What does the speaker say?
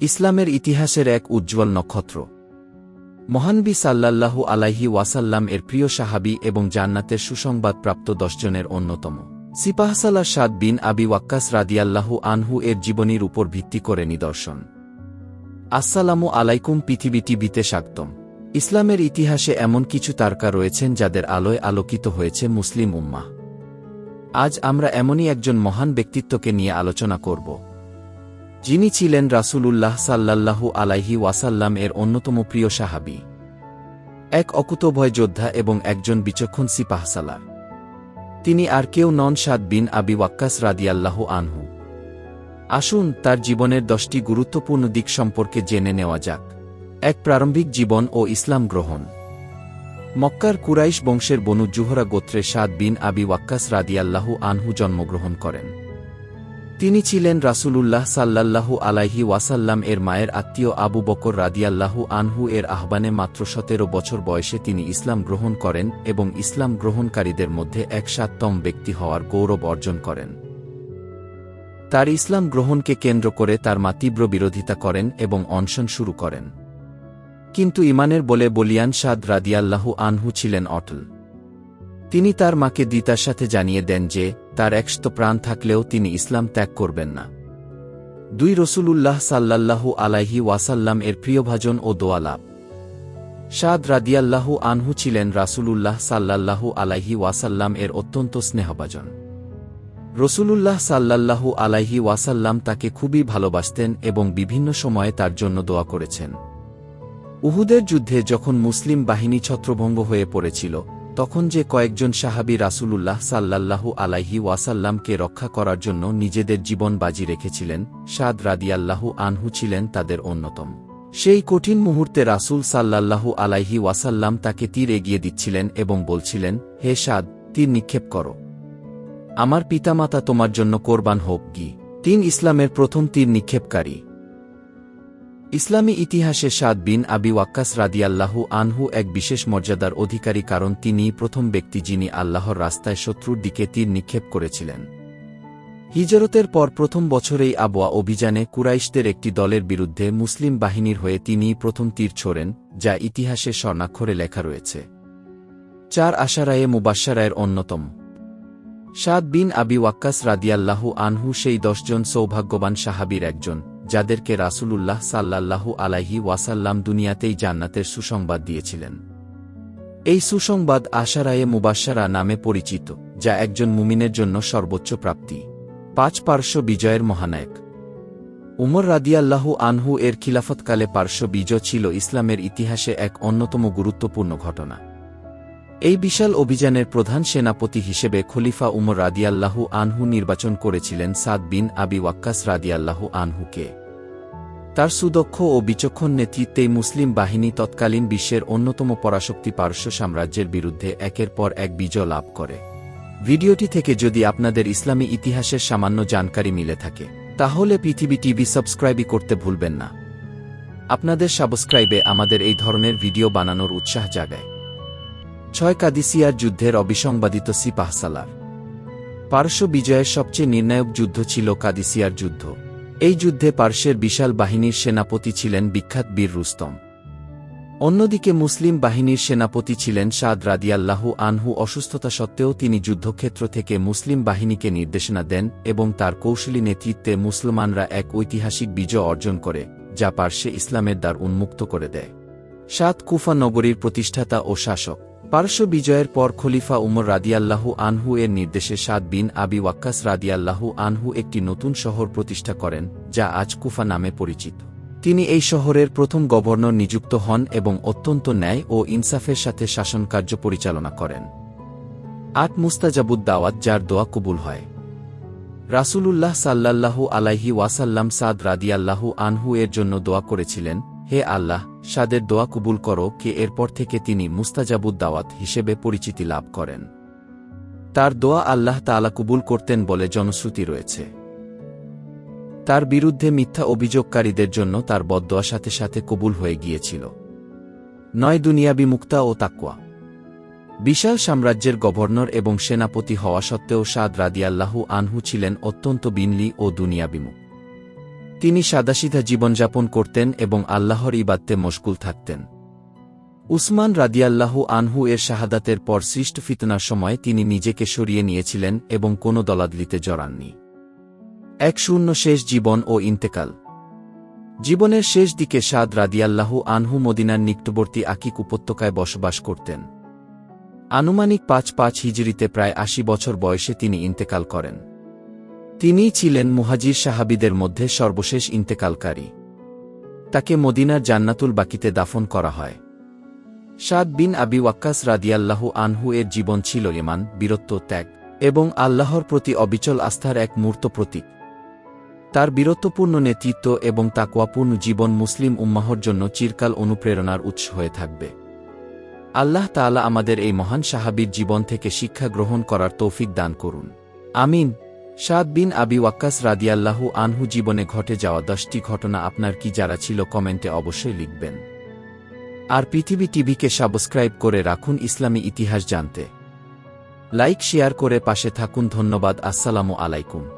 ইসলামের ইতিহাসের এক উজ্জ্বল নক্ষত্র। মহানবী সাল্লাল্লাহু আলাইহি ওয়াসাল্লাম এর প্রিয় সাহাবি এবং জান্নাতের সুসংবাদপ্রাপ্ত দশজনের অন্যতম। সিপাহসালা সাদ বিন আবি ওয়াক্কাস রাদিয়াল্লাহু আনহু এর জীবনীর উপর ভিত্তি করে নিদর্শন। আসসালামু আলাইকুম পৃথিবী টিভিতে স্বাগতম। ইসলামের ইতিহাসে এমন কিছু তারকা রয়েছেন যাদের আলোয় আলোকিত হয়েছে মুসলিম উম্মাহ। আজ আমরা এমনই একজন মহান ব্যক্তিত্বকে নিয়ে আলোচনা করব। যিনি ছিলেন রাসূলুল্লাহ সাল্লাল্লাহু আলাইহি ওয়াসাল্লাম এর অন্যতম প্রিয় সাহাবি। এক অকুতভয় যোদ্ধা এবং একজন বিচক্ষণ সিপাহসালার তিনি আর কেউ নন সাদ বিন আবি ওয়াক্কাস রাদিয়াল্লাহু আনহু। আসুন তার জীবনের দশটি গুরুত্বপূর্ণ দিক সম্পর্কে জেনে নেওয়া যাক। এক প্রারম্ভিক জীবন ও ইসলাম গ্রহণ। মক্কার কুরাইশ বংশের বনু জুহরা গোত্রে সাদ বিন আবি ওয়াক্কাস রাদিয়াল্লাহু আনহু জন্মগ্রহণ করেন। তিনি ছিলেন রাসূলুল্লাহ সাল্লাল্লাহু আলাইহি ওয়াসাল্লাম এর মায়ের আত্মীয় আবু বকর রাদিয়াল্লাহু আনহু এর আহ্বানে মাত্র সতেরো বছর বয়সে তিনি ইসলাম গ্রহণ করেন এবং ইসলাম গ্রহণকারীদের মধ্যে এক সাততম ব্যক্তি হওয়ার গৌরব অর্জন করেন। তার ইসলাম গ্রহণকে কেন্দ্র করে তার মা তীব্র বিরোধিতা করেন এবং অনশন শুরু করেন। কিন্তু ইমানের বলে বলিয়ান সাদ রাদিয়াল্লাহু আনহু ছিলেন অটল। তিনি তার মাকে দিতার সাথে জানিয়ে দেন যে তার একশত প্রাণ থাকলেও তিনি ইসলাম ত্যাগ করবেন না। দুই রসুলুল্লাহ সাল্লাল্লাহু আলাইহি ওয়াসাল্লাম এর প্রিয়ভাজন ও দোয়ালাভ সাদ রাদিয়াল্লাহু আনহু ছিলেন রাসূলুল্লাহ সাল্লাল্লাহু আলাইহি ওয়াসাল্লাম এর অত্যন্ত স্নেহভাজন। রসুলুল্লাহ সাল্লাল্লাহু আলাইহি ওয়াসাল্লাম তাকে খুবই ভালোবাসতেন এবং বিভিন্ন সময়ে তার জন্য দোয়া করেছেন। উহুদের যুদ্ধে যখন মুসলিম বাহিনী ছত্রভঙ্গ হয়ে পড়েছিল তখন যে কয়েকজন সাহাবি রাসূলুল্লাহ সাল্লাল্লাহু আলাইহি ওয়াসাল্লামকে রক্ষা করার জন্য নিজেদের জীবন বাজি রেখেছিলেন, সাদ রাদিয়াল্লাহু আনহু ছিলেন তাদের অন্যতম। সেই কঠিন মুহূর্তে রাসূল সাল্লাল্লাহু আলাইহি ওয়াসাল্লাম তাকে তীর এগিয়ে দিচ্ছিলেন এবং বলছিলেন, হে সাদ, তীর নিক্ষেপ করো। আমার পিতামাতা তোমার জন্য কোরবান হোক কি তিন ইসলামের প্রথম তীর নিক্ষেপকারী। ইসলামী ইতিহাসে সাদ বিন আবি ওয়াক্কাস রাদিয়াল্লাহু আনহু এক বিশেষ মর্যাদার অধিকারী কারণ তিনি প্রথম ব্যক্তি যিনি আল্লাহর রাস্তায় শত্রুর দিকে তীর নিক্ষেপ করেছিলেন। হিজরতের পর প্রথম বছরেই আবোয়া অভিযানে কুরাইশদের একটি দলের বিরুদ্ধে মুসলিম বাহিনীর হয়ে তিনি প্রথম তীর ছোড়েন, যা ইতিহাসে স্বর্ণাক্ষরে লেখা রয়েছে। চার আশারায়ে মুবাসারায়ের অন্যতম। সাদ বিন আবি ওয়াক্কাস রাদিয়াল্লাহু আনহু সেই দশজন সৌভাগ্যবান সাহাবির একজন। যাদেরকে রাসূলুল্লাহ সাল্লাল্লাহু আলাইহি ওয়াসাল্লাম দুনিয়াতেই জান্নাতের সুসংবাদ দিয়েছিলেন। এই সুসংবাদ আশারায়ে মুবাসারা নামে পরিচিত, যা একজন মুমিনের জন্য সর্বোচ্চ প্রাপ্তি। পাঁচ পার্শ্ব বিজয়ের মহানায়ক। উমর রাদিয়াল্লাহু আনহু এর খিলাফতকালে পার্শ্ব বিজয় ছিল ইসলামের ইতিহাসে এক অন্যতম গুরুত্বপূর্ণ ঘটনা। এই বিশাল অভিযানের প্রধান সেনাপতি হিসেবে খলিফা উমর রাদিয়াল্লাহু আনহু নির্বাচন করেছিলেন সাদ বিন আবি ওয়াক্কাস রাদিয়াল্লাহু আনহুকে। তার সুদক্ষ ও বিচক্ষণ নেতৃত্বেই মুসলিম বাহিনী তৎকালীন বিশ্বের অন্যতম পরাশক্তি পার্শ্ব সাম্রাজ্যের বিরুদ্ধে একের পর এক বিজয় লাভ করে। ভিডিওটি থেকে যদি আপনাদের ইসলামী ইতিহাসের সামান্য জানকারি মিলে থাকে, তাহলে পৃথিবী টিভি সাবস্ক্রাইবই করতে ভুলবেন না। আপনাদের সাবস্ক্রাইবে আমাদের এই ধরনের ভিডিও বানানোর উৎসাহ জাগায়। ছয় কাদিসিয়ার যুদ্ধের অবিসংবাদিত সিপাহসালার পার্শ্ব বিজয়ের সবচেয়ে নির্ণায়ক যুদ্ধ ছিল কাদিসিয়ার যুদ্ধ। এই যুদ্ধে পার্শ্বের বিশাল বাহিনীর সেনাপতি ছিলেন বিখ্যাত বীর রুস্তম। অন্যদিকে মুসলিম বাহিনীর সেনাপতি ছিলেন সাদ রাদিয়াল্লাহু আনহু অসুস্থতা সত্ত্বেও তিনি যুদ্ধক্ষেত্র থেকে মুসলিম বাহিনীকে নির্দেশনা দেন এবং তার কৌশলী নেতৃত্বে মুসলমানরা এক ঐতিহাসিক বিজয় অর্জন করে, যা পার্শ্বে ইসলামের দ্বার উন্মুক্ত করে দেয়। সাত কুফা নগরীর প্রতিষ্ঠাতা ও শাসক। পার্শ্ব বিজয়ের পর খলিফা উমর রাদিয়াল্লাহু আনহু এর নির্দেশে সাদ বিন আবি ওয়াক্কাস রাদিয়াল্লাহু আনহু একটি নতুন শহর প্রতিষ্ঠা করেন, যা আজ কুফা নামে পরিচিত। তিনি এই শহরের প্রথম গভর্নর নিযুক্ত হন এবং অত্যন্ত ন্যায় ও ইনসাফের সাথে শাসনকার্য পরিচালনা করেন। আট মুস্তাজাবুদ দাওয়াত যার দোয়া কবুল হয়। রাসূলুল্লাহ সাল্লাল্লাহু আলাইহি ওয়াসাল্লাম সাদ রাদিয়াল্লাহু আনহু এর জন্য দোয়া করেছিলেন হে আল্লাহ, সাদের দোয়া কবুল করো কে এরপর থেকে তিনি মুস্তাজাবুদ দাওয়াত হিসেবে পরিচিতি লাভ করেন। তার দোয়া আল্লাহ তালা কবুল করতেন বলে জনশ্রুতি রয়েছে। তার বিরুদ্ধে মিথ্যা অভিযোগকারীদের জন্য তার বদদোয়া সাথে সাথে কবুল হয়ে গিয়েছিল। নয় দুনিয়াবি মুক্তা ও তাকুয়া বিশাল সাম্রাজ্যের গভর্নর এবং সেনাপতি হওয়া সত্ত্বেও সাদ রাদিয়াল্লাহু আনহু ছিলেন অত্যন্ত বিনলি ও দুনিয়া দুনিয়াবিমুখ তিনি সাদাসিধা জীবনযাপন করতেন এবং আল্লাহর ইবাদতে মশগুল থাকতেন। উসমান রাদিয়াল্লাহু আনহু এর শাহাদাতের পর সৃষ্ট ফিতনার সময় তিনি নিজেকে সরিয়ে নিয়েছিলেন এবং কোনো দলাদলিতে জড়াননি। এক শূন্য শেষ জীবন ও ইন্তেকাল। জীবনের শেষ দিকে সাদ রাদিয়াল্লাহু আনহু মদিনার নিকটবর্তী আকিক উপত্যকায় বসবাস করতেন। আনুমানিক পাঁচ পাঁচ হিজড়িতে প্রায় আশি বছর বয়সে তিনি ইন্তেকাল করেন। তিনিই ছিলেন মুহাজির সাহাবিদের মধ্যে সর্বশেষ ইন্তেকালকারী। তাকে মদিনার জান্নাতুল বাকিতে দাফন করা হয়। সাদ বিন আবি ওয়াক্কাস রাদিয়াল্লাহু আনহু এর জীবন ছিল ইমান, বীরত্ব, ত্যাগ এবং আল্লাহর প্রতি অবিচল আস্থার এক মূর্ত প্রতীক। তার বীরত্বপূর্ণ নেতৃত্ব এবং তাকওয়াপূর্ণ জীবন মুসলিম উম্মাহর জন্য চিরকাল অনুপ্রেরণার উৎস হয়ে থাকবে। আল্লাহ তাআলা আমাদের এই মহান সাহাবীর জীবন থেকে শিক্ষা গ্রহণ করার তৌফিক দান করুন। আমিন। সাদ বিন আবি ওয়াক্কাস রাদিয়াল্লাহু আনহু জীবনে ঘটে যাওয়া দশটি ঘটনা আপনার কি যারা ছিল কমেন্টে অবশ্যই লিখবেন। আর পৃথিবী টিভিকে সাবস্ক্রাইব করে রাখুন ইসলামী ইতিহাস জানতে। লাইক, শেয়ার করে পাশে থাকুন, ধন্যবাদ, আসসালামু আলাইকুম।